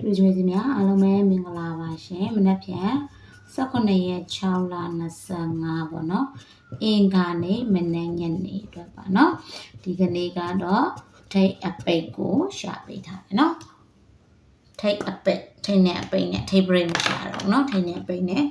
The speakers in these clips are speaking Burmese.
တွေ့ကြွေးစီများအားလုံးပဲမင်္ဂလာပါရှင်မနက်ဖြန်18ရက်6လ25ပေါ့နော်အင်္ဂါနေ့မနက်ညနေအတွက်ပါနော်ဒီကနေ့ကတော့ထိတ်အပိတ်ကိုရှာပေးထားတယ်နော်ထိတ်အပိတ်ထိတ်နဲ့အပိတ်နဲ့ထိတ် break မရှာတော့နော်ထိတ်နဲ့အပိတ်နဲ့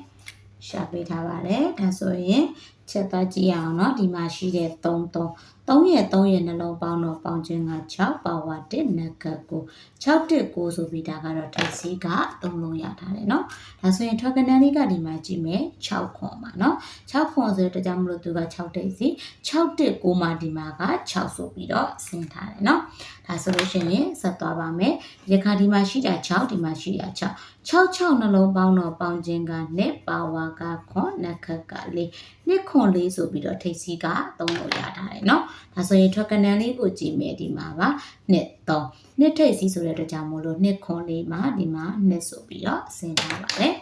ရှာပေးထားပါတယ်ဒါဆိုရင် ချက်သားကြည့်အောင်နော်ဒီမှာရှိတဲ့3 3 3ရက်3ရက်နှလုံးပေါင်းတော့ပေါင်းခြင်းက6ပါဝါ1နက်ကကို6တက်9ဆိုပြီးဒါကတော့ထိုက်စီက3လုံးရထားတယ်เนาะဒါဆိုရင်ထောက်ကနန်လေးကဒီမှာကြည့်မယ်6ခွန်ပါเนาะ6ခွန်ဆိုတဲ့ကြောင့်မလို့သူက6တက်စီ6တက်9မှာဒီမှာက6ဆိုပြီးတော့ဆင်းထားတယ်เนาะဒါဆိုလို့ရှိရင်ဆက်သွားပါမယ်ဒီခါဒီမှာရှိတာ6ဒီမှာရှိတာ6 6 6နှလုံးပေါင်းတော့ပေါင်းခြင်းကနဲ့ပါဝါကခွန်နက်ခက်ကလေးနှစ် ခွန်လေးဆိုပြီးတော့ထိတ်စီက3လုံးရထားတယ်เนาะဒါဆိုရင်ထွက်ကနန်လေးကိုကြည့်မယ်ဒီမှာပါနှစ်3နှစ်ထိတ်စီဆိုတဲ့အတွက်ကြောင့်မို့လို့နှစ်ခွန်လေးမှာဒီမှာနှစ်ဆိုပြီးတော့ဆင်းထားပါတယ်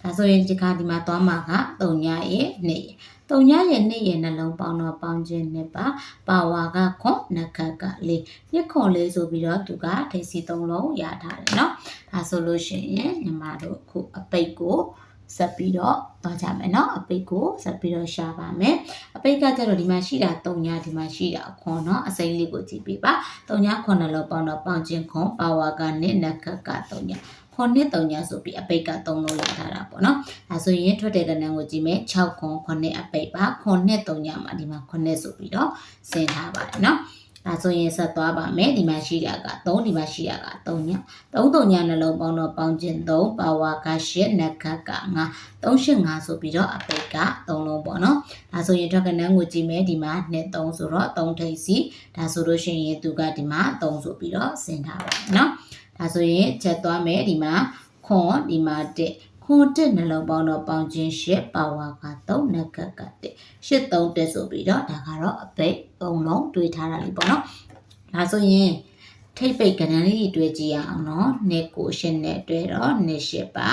ဒါဆိုရင်ဒီကဒီမှာသွားမှာက3ညရဲ့နှစ်ရဲ့တုံညရဲ့နှစ်ရဲ့နှလုံးပေါင်းတော့ပေါင်းခြင်းနှစ်ပါပါဝါကခွန်နခက်ကလေးနှစ်ခွန်လေးဆိုပြီးတော့သူကထိတ်စီ၃လုံးရထားတယ်เนาะဒါဆိုလို့ရှိရင်ညီမတို့အခုအပိတ်ကို ဆက်ပြီးတော့သွားကြမယ်เนาะအပိတ်ကိုဆက်ပြီးတော့ရှာပါမယ်အပိတ်ကကျတော့ဒီမှာရှိတာ3ညဒီမှာရှိတာအခွန်เนาะအစိမ့်လေးကိုကြည့်ပေးပါ3ညခွန်နှလုံးပေါင်းတော့ပေါင်းခြင်းခွန်ပါဝါကနဲ့နခက်က3ညခွန်နှစ်3ညဆိုပြီးအပိတ်က3လုံးရထားတာပေါ့เนาะဒါဆိုရင်ထွက်တဲ့ကဏ္ဍကိုကြည့်မယ်6ခွန်ခွန်နှစ်အပိတ်ပါခွန်နှစ်3ညမှာဒီမှာခွန်နှစ်ဆိုပြီးတော့ဆင်းထားပါတယ်เนาะ ဒါဆိုရင်ဆက်သွားပါမယ်ဒီမှာရှိတာက3ဒီမှာရှိတာက3ည3 3ညနှလုံးပေါင်းတော့ပေါင်းခြင်း3ပါဝါက8နက္ခက9 385ဆိုပြီးတော့အပိတ်က3လုံးပေါ့နော်ဒါဆိုရင်ထွက်ကနန်းကိုကြည့်မယ်ဒီမှာ2 3ဆိုတော့3ထိပ်စီဒါဆိုလို့ရှိရင်သူကဒီမှာ3ဆိုပြီးတော့ဆင်းထားပါမယ်နော်ဒါဆိုရင်ချက်သွားမယ်ဒီမှာခွန်ဒီမှာ1 ခွန်တက်နှလုံးပေါင်းတော့ပေါင်းခြင်း၈ပါဝါက3နက္ခက1 8 3တက်ဆိုပြီးတော့ဒါကတော့အပိတ်3လုံးတွေးထားတာလေးပေါ့နော်ဒါဆိုရင်ထိပ်ပိတ်ကဏ္ဍလေးတွေတွေ့ကြည့်ရအောင်နော်နှစ်ကိုရှင်းနဲ့တွေ့တော့နှစ်ရှစ်ပါ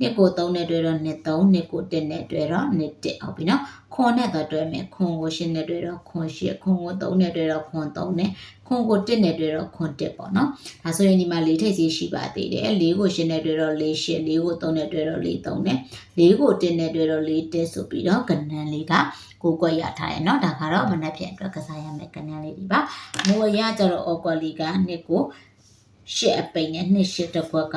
နှစ်ကို3နဲ့တွေ့တော့နှစ်3နှစ်ကို1နဲ့တွေ့တော့နှစ်1ဟုတ်ပြီနော်ခွန်နဲ့တော့တွေ့မယ်ခွန်ကိုရှင်းနဲ့တွေ့တော့ခွန်8ခွန်ကို3နဲ့တွေ့တော့ခွန်3နဲ့ခွန်ကို1နဲ့တွေ့တော့ခွန်1ပေါ့နော်ဒါဆိုရင်ဒီမှာ၄ထိပ်စီရှိပါသေးတယ်၄ကိုရှင်းနဲ့တွေ့တော့၄ရှစ်၄ကို3နဲ့တွေ့တော့၄3နဲ့၄ကို1နဲ့တွေ့တော့၄1ဆိုပြီးတော့ကဏ္ဍလေးကကိုကွက်ရထားတယ်เนาะဒါကတော့မနက်ဖြန်အတွက်ကစားရမယ်ကဏ္ဍလေးတွေပါမူအရကျတော့အော်ကွက်လီကနှစ်ကိုရှစ်အပိန်နဲ့နှစ်ရှစ်တစ်ခွက်က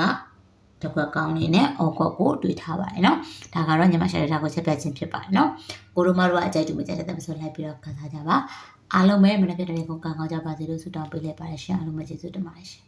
တကွက်ကောင်းလေးနဲ့အော်ကွက်ကိုတွေ့ထားပါတယ်နော်ဒါကတော့ညီမရှာတဲ့ဓာတ်ကိုချက်ပြချင်းဖြစ်ပါတယ်နော်ကိုတို့မတို့ကအကြိုက်တူမကြိုက်တဲ့တပ်ဆိုလိုက်ပြီးတော့ခံစားကြပါအားလုံးပဲမနက်ဖြန်တဲ့ကိုကောင်းကောင်းကြပါစေလို့ဆုတောင်းပေးလိုက်ပါတယ်ရှင်အားလုံးပဲကျေးဇူးတင်ပါတယ်ရှင်